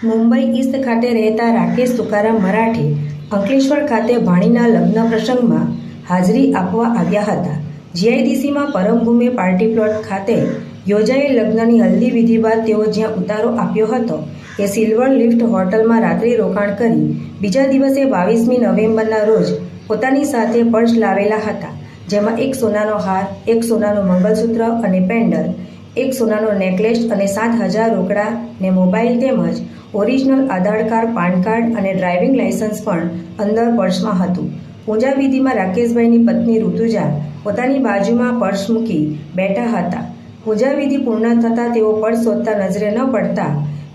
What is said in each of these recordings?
Mumbai East ખાતે રહેતા રાકેશ તુકારામ મરાઠે અંકલેશ્વર ખાતે ભાણીના લગ્ન પ્રસંગમાં હાજરી આપવા આવ્યા હતા. જીઆઈડીસીમાં પરમભૂમિ પાર્ટી પ્લોટ ખાતે યોજાયેલ લગ્નની હલ્દી વિધિ બાદ તેઓ જ્યાં ઉતારો આપ્યો હતો, એ સિલ્વર લિફ્ટ હોટલમાં રાત્રિ રોકાણ કરી બીજા દિવસે બાવીસમી નવેમ્બરના રોજ પોતાની સાથે પર્સ લાવેલા હતા, જેમાં એક સોનાનો હાર, એક સોનાનું મંગલસૂત્ર અને પેન્ડલ એક સોનાનો નેકલેસ અને સાત હજાર રોકડા ને મોબાઈલ તેમજ original Aadhaar card, PAN card અને ડ્રાઇવિંગ લાયસન્સ પણ અંદર પર્સમાં હતું. પૂજા વિધિમાં રાકેશભાઈની પત્ની ઋતુજા પોતાની બાજુમાં પર્સ મૂકી બેઠા હતા. પૂજા વિધિ પૂર્ણ થતાં તેઓ પર્સ શોધતા નજરે ન પડતા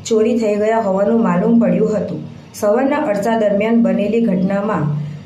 ચોરી થઈ ગયા હોવાનું માલુમ પડ્યું હતું. સવારના અરસા દરમિયાન બનેલી ઘટનામાં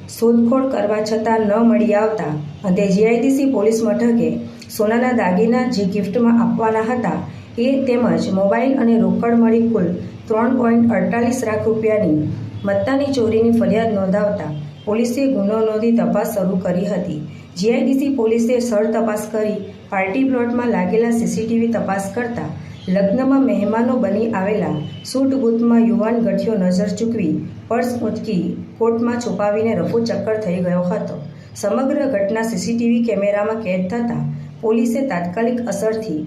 શોધખોળ કરવા છતાં ન મળી આવતા અંતે જીઆઈડીસી પોલીસ મથકે સોનાના દાગીના જે ગિફ્ટમાં આપવાના હતા એ તેમજ મોબાઈલ અને રોકડ મળી કુલ ત્રણ પોઈન્ટ અડતાલીસ લાખ રૂપિયાની મત્તાની ચોરીની ફરિયાદ નોંધાવતા પોલીસે ગુનો નોંધી તપાસ શરૂ કરી હતી. જીઆઈડીસી પોલીસે સ્થળ તપાસ કરી પાર્ટી પ્લોટમાં લાગેલા સીસીટીવી તપાસ કરતા લગ્નમાં મહેમાનો બની આવેલા સૂટ બૂથમાં યુવાન ગઠિયો નજર ચૂકવી પર્સ ઊંચકી કોટમાં છુપાવીને રફુ ચક્કર થઈ ગયો હતો. સમગ્ર ઘટના સીસીટીવી કેમેરામાં કેદ થતાં પોલીસે તાત્કાલિક અસરથી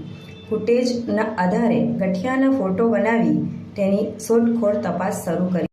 ફૂટેજના આધારે ગઠિયાના ફોટો બનાવી તેની શોધખોળ તપાસ શરૂ કરી.